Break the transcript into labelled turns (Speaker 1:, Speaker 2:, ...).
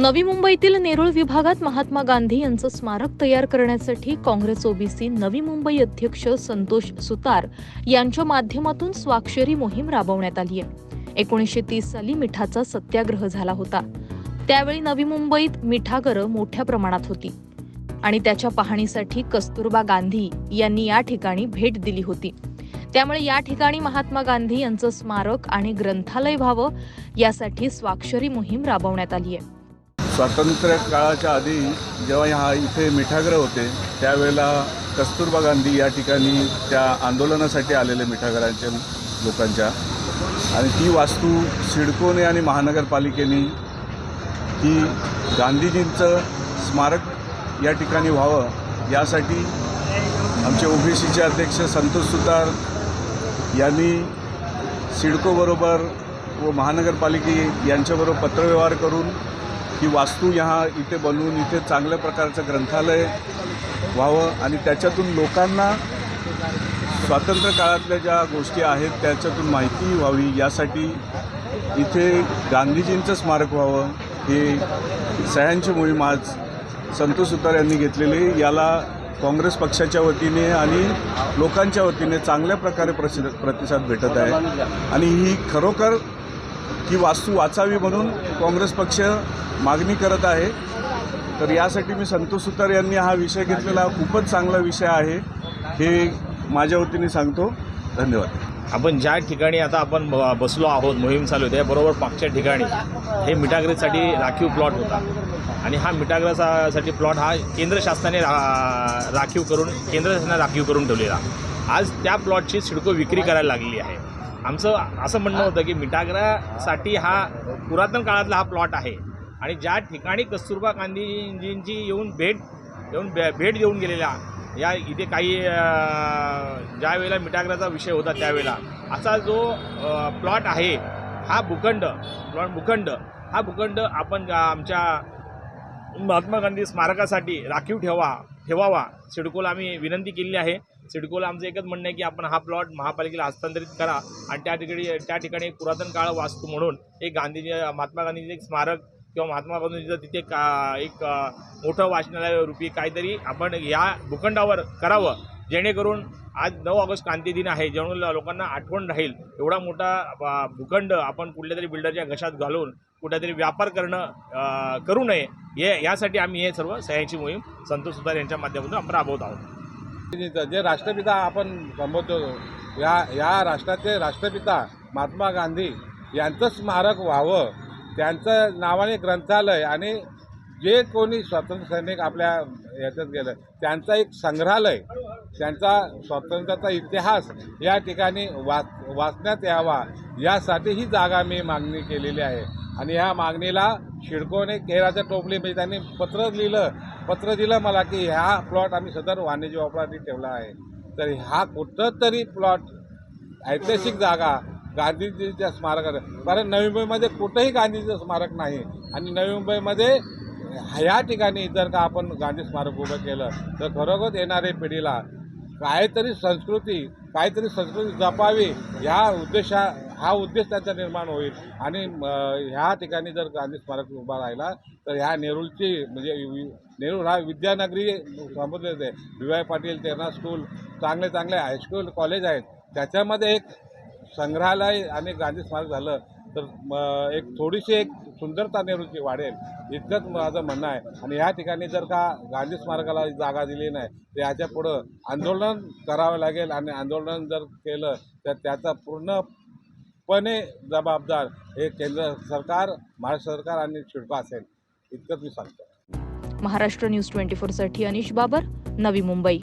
Speaker 1: नवी मुंबईतील नेरुळ विभागात महात्मा गांधी यांचं स्मारक तयार करण्यासाठी काँग्रेस ओबीसी नवी मुंबई अध्यक्ष संतोष सुतार यांच्या माध्यमातून स्वाक्षरी मोहीम राबवण्यात आली आहे. एकोणीसशे तीस साली मिठाचा सत्याग्रह झाला होता. त्यावेळी नवी मुंबईत मिठागरं मोठ्या प्रमाणात होती आणि त्याच्या पाहणीसाठी कस्तुरबा गांधी यांनी या ठिकाणी भेट दिली होती. त्यामुळे या ठिकाणी महात्मा गांधी यांचं स्मारक आणि ग्रंथालय व्हावं यासाठी स्वाक्षरी मोहीम राबवण्यात आली आहे.
Speaker 2: स्वातंत्र्य काळाच्या आधी जेव्हा ह्या इथे मिठाग्र होते त्यावेळेला कस्तुरबा गांधी या ठिकाणी त्या आंदोलनासाठी आलेले मिठागरांच्या लोकांच्या. आणि ती वास्तू सिडकोने आणि महानगरपालिकेने ती गांधीजींचं स्मारक या ठिकाणी व्हावं यासाठी आमचे ओबीसीचे अध्यक्ष संतोष सुतार यांनी सिडकोबरोबर व महानगरपालिके यांच्याबरोबर पत्रव्यवहार करून ही वास्तू ह्या इथे बनवून इथे चांगल्या प्रकारचं ग्रंथालय व्हावं आणि त्याच्यातून लोकांना स्वातंत्र्य काळातल्या ज्या गोष्टी आहेत त्याच्यातून माहिती व्हावी. यासाठी इथे गांधीजींचं स्मारक व्हावं. हे सह्यांची मोहीम आज संतोष सुतार यांनी घेतलेली याला काँग्रेस पक्षाच्या वतीने आणि लोकांच्या वतीने चांगल्या प्रकारे प्रसिद्ध प्रतिसाद भेटत आहे. आणि ही खरोखर ही वास्तू वाचावी म्हणून काँग्रेस पक्ष मागणी करत आहे. तर यासाठी मी संतोष सुतार यांनी हा विषय घेतलेला खूपच चांगला विषय आहे हे माझ्या वतीने सांगतो. धन्यवाद.
Speaker 3: आपण ज्या ठिकाणी आता आपण ब- बसलो आहोत मोहीम चालू आहे त्याबरोबर मागच्या ठिकाणी हे मिठागरीसाठी राखीव प्लॉट होता. आणि हा मिठागरासाठी प्लॉट हा केंद्र शासनाने रा राखीव करून केंद्र शासनाने राखीव करून ठेवलेला. आज त्या प्लॉटची सिडको विक्री करायला लागली आहे. आमचं असं म्हणणं होतं की मिठागरासाठी हा पुरातन काळातला हा प्लॉट आहे. आणि ज्या ठिकाणी कस्तुरबा गांधीजींची येऊन भेट येऊन भे भेट देऊन गेलेल्या या इथे काही ज्या वेळेला मिठागराचा विषय होता त्यावेळेला असा जो प्लॉट आहे हा भूखंड प्लॉट भूखंड हा भूखंड आपण आमच्या महात्मा गांधी स्मारकासाठी राखीव ठेवा. ठेवावा. सिडकोला आम्ही विनंती केलेली आहे. सिडकोला आमचं एकच म्हणणं आहे की आपण हा प्लॉट महापालिकेला हस्तांतरित करा आणि त्या ठिकाणी त्या ठिकाणी एक पुरातन काळ वास्तू म्हणून एक गांधीजी महात्मा गांधीचं एक स्मारक किंवा महात्मा गांधीजीचं तिथे का एक मोठं वाचनालय रूपी काहीतरी आपण ह्या भूखंडावर करावं. जेणेकरून आज नऊ ऑगस्ट क्रांती दिन आहे ज्यामुळे लोकांना आठवण राहील. एवढा मोठा भूखंड आपण कुठल्या तरी बिल्डरच्या घशात घालून कुठेतरी व्यापार करणं करू नये हे यासाठी आम्ही हे सर्व सह्यांची मोहीम संतोष सुतार यांच्या माध्यमातून आपण राबवत आहोत.
Speaker 4: जे राष्ट्रपिता आपण संबोधतो या या राष्ट्राचे राष्ट्रपिता महात्मा गांधी यांचं स्मारक व्हावं त्यांचं नावाने ग्रंथालय आणि जे कोणी स्वातंत्र्य सैनिक आपल्या याच्यात गेलं. त्यांचा एक संग्रहालय त्यांचा स्वातंत्र्याचा इतिहास या ठिकाणी वाच वाचण्यात यावा यासाठी ही जागा मी मागणी केलेली आहे. आणि ह्या मागणीला शिडकोने केराच्या टोपली म्हणजे त्यांनी पत्र लिहिलं पत्र दिलं मला की ह्या प्लॉट आम्ही सदर वाणिज्य वापरासाठी ठेवला आहे. तर हा कुठंतरी प्लॉट ऐतिहासिक जागा गांधीजीच्या स्मारकात कारण नवी मुंबईमध्ये कुठंही गांधीजीचं स्मारक नाही. आणि नवी मुंबईमध्ये ह्या ठिकाणी जर का आपण गांधी स्मारक उभं केलं तर खरोखर येणाऱ्या पिढीला काहीतरी संस्कृती काहीतरी संस्कृती जपावी ह्या उद्देशा हा उद्देश त्यांचा निर्माण होईल. आणि ह्या ठिकाणी जर गांधी स्मारक उभा राहिला तर ह्या नेरूळची म्हणजे नेरूळ हा विद्यानगरी संबोधले जाते D Y Patil Terna school चांगले चांगले हायस्कूल कॉलेज आहेत. त्याच्यामध्ये एक संग्रहालय आणि गांधी स्मारक झालं. तर एक थोडीशी एक सुंदरता नेहरूची वाढेल इतकंच माझं म्हणणं आहे. आणि ह्या ठिकाणी जर का गांधी स्मारकाला जागा दिली नाही तर ह्याच्या पुढं आंदोलन करावं लागेल. आणि आंदोलन जर केलं तर त्याचा पूर्णपणे जबाबदार हे केंद्र सरकार महाराष्ट्र सरकार आणि शिडको असेल. इतकंच मी सांगतो.
Speaker 1: महाराष्ट्र न्यूज ट्वेंटी साठी अनिश बाबर नवी मुंबई.